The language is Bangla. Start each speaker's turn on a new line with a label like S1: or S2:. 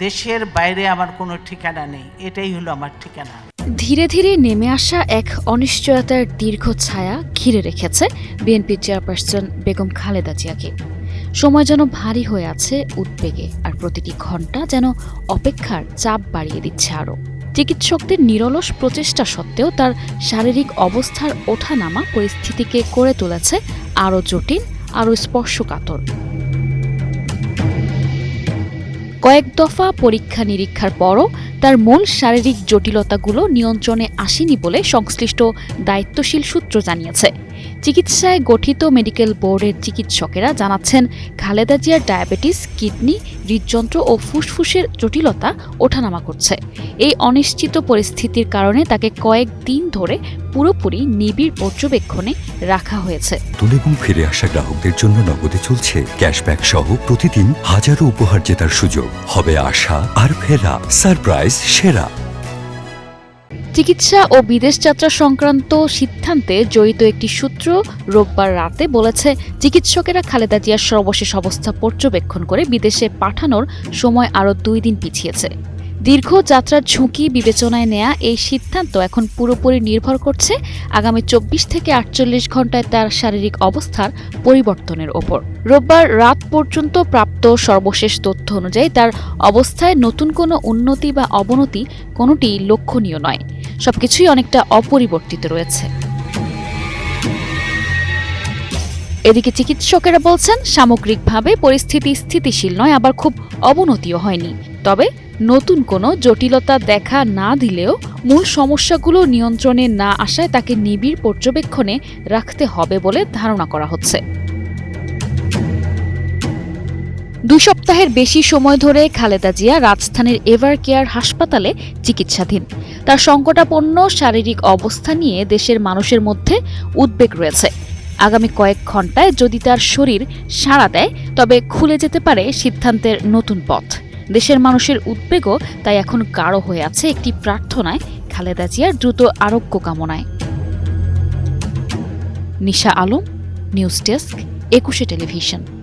S1: দেশের বাইরে আমার কোনো ঠিকানা নেই, এটাই হলো আমার ঠিকানা।
S2: ধীরে ধীরে নেমে আসা এক অনিশ্চয়তার দীর্ঘ ছায়া ঘিরে রেখেছে বিএনপি চেয়ারপারসন বেগম খালেদা জিয়াকে। সময় যেন ভারী হয়ে আছে উদ্বেগে, আর প্রতিটি ঘণ্টা যেন অপেক্ষার চাপ বাড়িয়ে দিচ্ছে আরও। চিকিৎসকদের নিরলস প্রচেষ্টা সত্ত্বেও তার শারীরিক অবস্থার ওঠানামা পরিস্থিতিকে করে তুলেছে আরও জটিল, আরও স্পর্শকাতর। কয়েক দফা পরীক্ষা নিরীক্ষার পরও তার মূল শারীরিক জটিলতাগুলো নিয়ন্ত্রণে আসেনি বলে সংশ্লিষ্ট দায়িত্বশীল সূত্র জানিয়েছে। চিকিৎসায় গঠিত মেডিকেল বোর্ডের চিকিৎসকেরা জানাচ্ছেন, খালেদা জিয়ার ডায়াবেটিস, কিডনি, হৃদযন্ত্র ও ফুসফুসের জটিলতা ওঠানামা করছে। এই অনিশ্চিত পরিস্থিতির কারণে তাকে কয়েক দিন ধরে পুরোপুরি নিবিড় পর্যবেক্ষণে রাখা হয়েছে।
S3: নতুন ফিরে আসা গ্রাহকদের জন্য নগদে চলছে ক্যাশব্যাক সহ প্রতিদিন হাজারো উপহার জেতার সুযোগ। হবে আশা আর ফেরা, সারপ্রাইজ, সেরা।
S2: চিকিৎসা ও বিদেশ যাত্রা সংক্রান্ত সিদ্ধান্তে জড়িত একটি সূত্র রোববার রাতে বলেছে, চিকিৎসকেরা খালেদা জিয়ার সর্বশেষ অবস্থা পর্যবেক্ষণ করে বিদেশে পাঠানোর সময় আরও দুই দিন পিছিয়েছে। দীর্ঘ যাত্রার ঝুঁকি বিবেচনায় নেয়া এই সিদ্ধান্ত এখন পুরোপুরি নির্ভর করছে আগামী চব্বিশ থেকে আটচল্লিশ ঘন্টায় তার শারীরিক অবস্থার পরিবর্তনের ওপর। রোববার রাত পর্যন্ত প্রাপ্ত সর্বশেষ তথ্য অনুযায়ী তার অবস্থায় নতুন কোনো উন্নতি বা অবনতি কোনোটি লক্ষণীয় নয়। সবকিছুই অনেকটা অপরিবর্তিত রয়েছে। এদিকে চিকিৎসকেরা বলছেন, সামগ্রিকভাবে পরিস্থিতি স্থিতিশীল নয়, আবার খুব অবনতিও হয়নি। তবে নতুন কোনো জটিলতা দেখা না দিলেও মূল সমস্যাগুলো নিয়ন্ত্রণে না আসায় তাকে নিবিড় পর্যবেক্ষণে রাখতে হবে বলে ধারণা করা হচ্ছে। দুই সপ্তাহের বেশি সময় ধরে খালেদা জিয়া রাজধানীর এভার কেয়ার হাসপাতালে চিকিৎসাধীন। তার সংকটাপন্ন শারীরিক অবস্থা নিয়ে দেশের মানুষের মধ্যে উদ্বেগ রয়েছে। আগামী কয়েক ঘন্টায় যদি তার শরীর সাড়া দেয়, তবে খুলে যেতে পারে সিদ্ধান্তের নতুন পথ। দেশের মানুষের উদ্বেগও তাই এখন গাঢ় হয়ে আছে একটি প্রার্থনায় খালেদা জিয়ার দ্রুত আরোগ্য কামনায়। Nisha Alam, news desk, Ekushey television.